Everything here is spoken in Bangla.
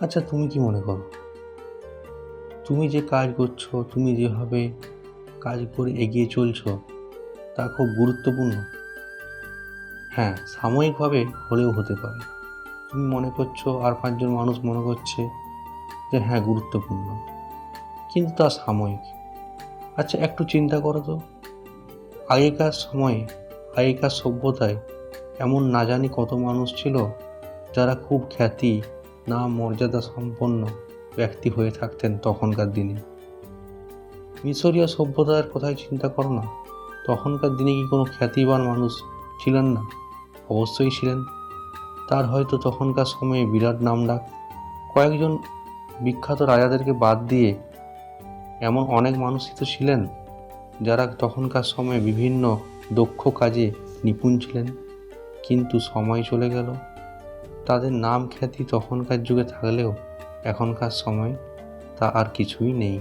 আচ্ছা তুমি কি মনে করো? তুমি যে কাজ করছ, তুমি যেভাবে কাজ করে এগিয়ে চলছো, তা খুব গুরুত্বপূর্ণ। হ্যাঁ সাময়িকভাবে হলেও হতে পারে। তুমি মনে করছ, আর পাঁচজন মানুষ মনে করছে যে হ্যাঁ গুরুত্বপূর্ণ। কিন্তু তা সাময়িক। আচ্ছা একটু চিন্তা করো তো। আগেকার সময়ে, আগেকার সভ্যতায় এমন না জানি কত মানুষ ছিল যারা খুব খ্যাতি নাম মর্যাদা সম্পন্ন ব্যক্তি হয়ে থাকতেন তখনকার দিনে। মিশরীয় সভ্যতার কথাই চিন্তা করো না। তখনকার দিনে কি কোনো খ্যাতিবান মানুষ ছিলেন না? অবশ্যই ছিলেন। তার হয়তো তখনকার সময়ে বিরাট নাম ডাক। কয়েকজন বিখ্যাত রাজাদেরকে বাদ দিয়ে এমন অনেক মানুষই তো ছিলেন, যারা তখনকার সময়ে বিভিন্ন দক্ষ কাজে নিপুণ ছিলেন। কিন্তু সময় চলে গেল। তাদের নাম খ্যাতি তখনকার যুগে থাকলেও এখনকার সময় তা আর কিছুই নেই।